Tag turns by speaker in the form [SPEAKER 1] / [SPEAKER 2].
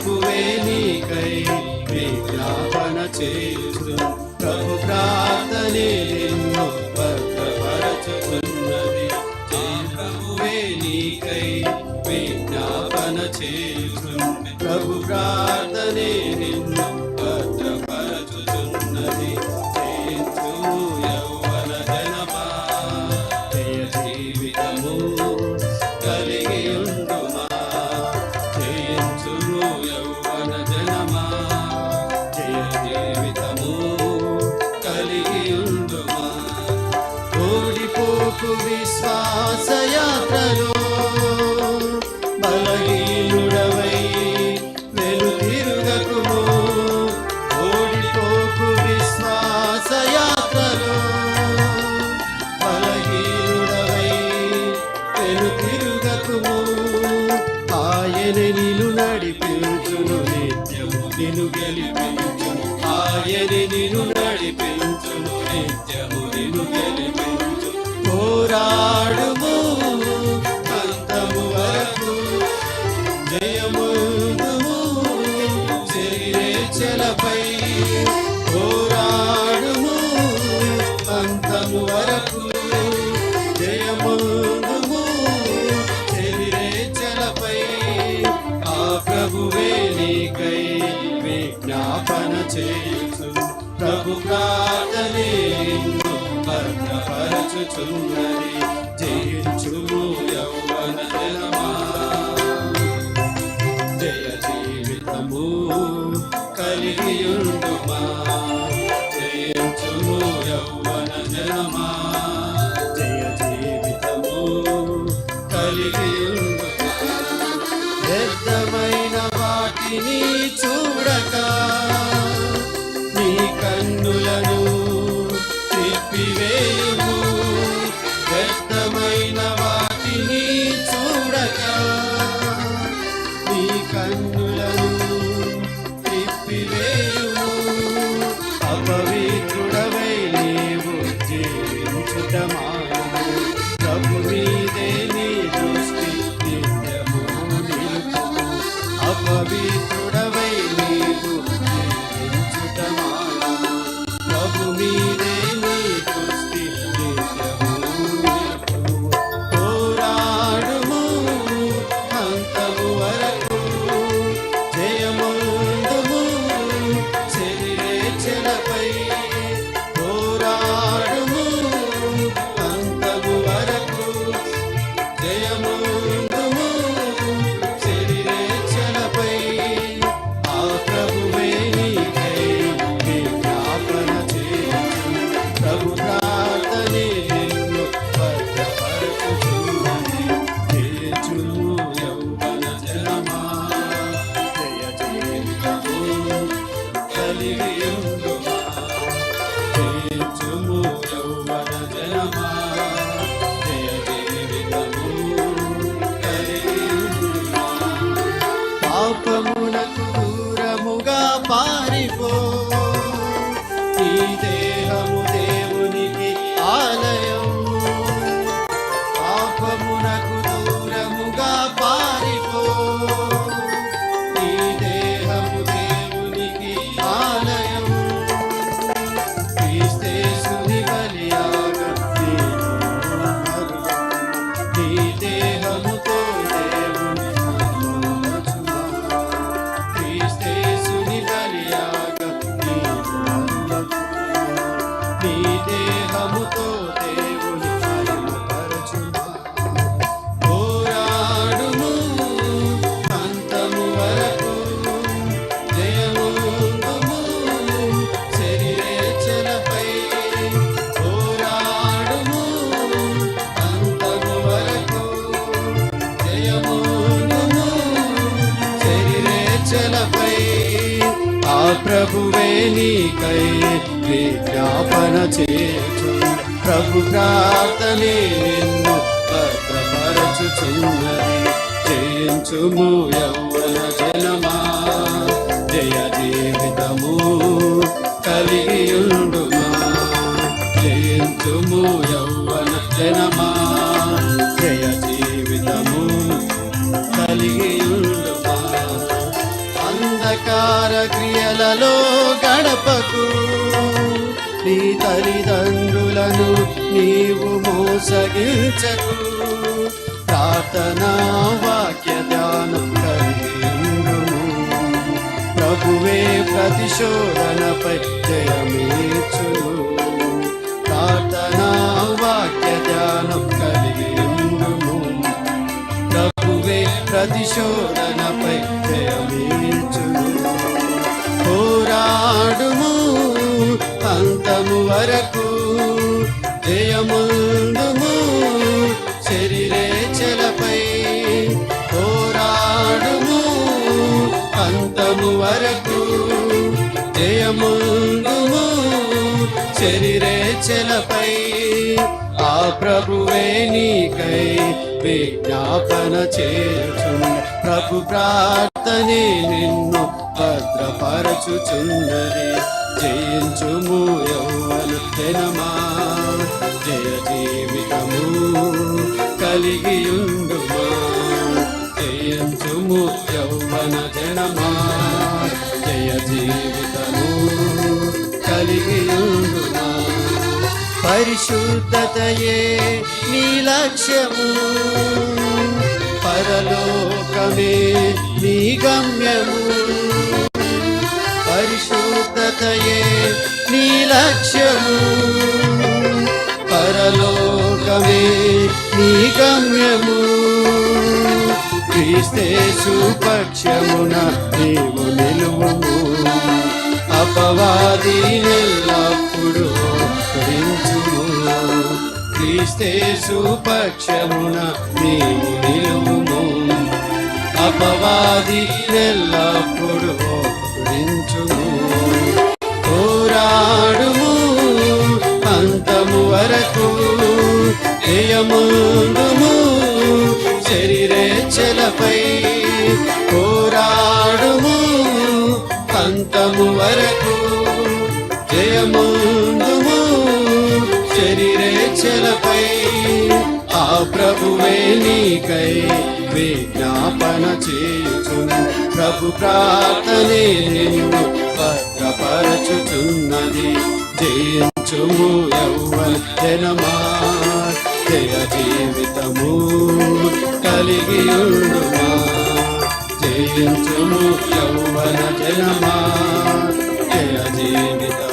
[SPEAKER 1] ప్రభువే నీకై విజ్ఞాపన చేస్తు ప్రభు ప్రార్థనే నిన్ను భద్రపరచుతున్నది. ప్రభువే నీకై విజ్ఞాపన చేస్తు ప్రభు ప్రార్థనే నిన్ను hallelujah. గెలిపించును ఆయని నిన్ను నడిపించును నిత్యము నిన్ను గెలిపించు పోరాడుము అంతము వరకు. జయము సుందరి జయించుము యౌవన జనమా జయ జీవితము కలిగియుండుమా. జయించుము యౌవన జనమా Ah. ప్రభువే నీకై విజ్ఞాపన చేచు. ప్రభు ప్రార్థనే నిన్ను భద్రపరచుచున్నది. జయించుము యౌవన జనమా. జయ జీవితము కలిగియుండుమా. జయించుము యౌవన జనమా. జయ జీవితము కలిగియుండుమా. అంధకార క్రియలలో గడపకు. నీ తల్లిదండ్రులను నీవు మోసగించకు. ప్రార్థనా వాక్య ధ్యానం కలిగిండుము ప్రభువే ప్రతిశోధనపై జయమీచును ప్రార్థనా వాక్య ధ్యానం కలిగిండుము ప్రభువే ప్రతిశోధనపై నాడుము అంతము వరకు జయముందుము శరీరే శరీరేచలపై పోరాడుము అంతము వరకు జయముందుము శరీరే శరీరేచలపై ఆ ప్రభువే నీకై విజ్ఞాపన చేయుచున్న ప్రభు ప్రార్థనే నిన్ను భద్రపరచుచున్నది జయించుము యౌవన జనమా జయ జీవితము కలిగియుండుమా. జయించుము యౌవన జనమా జయ జీవితము కలిగియుండుమా. పరిశుద్ధతయే నీ లక్ష్యము. పరలోకమే నీ గమ్యము. పరిశుద్ధతయే నీ లక్ష్యము. పరలోకమే నీ గమ్యము. క్రీస్తేసు పక్షమున నీవు నిలువుము. అపవాది నెల్లప్పుడు కరించుము క్రీస్తేసు పక్షమున నీవు నిలువుము. అపవాది నెల్లప్పుడు కరించుము అంతము వరకు జయముందుము శరీరేచ్ఛలపై పోరాడుము. అంతము వరకు జయముందుము. శరీరేచ్ఛలపై ఆ ప్రభువే నీకై విజ్ఞాపన చేయుచును. ప్రభు ప్రార్థనే నిన్ను భద్రపరచుచున్నది. జయ యౌవన జనమా. జయ జీవితము కలిగియుండుమా. జయించుము యౌవన జనమా. జయ జీవిత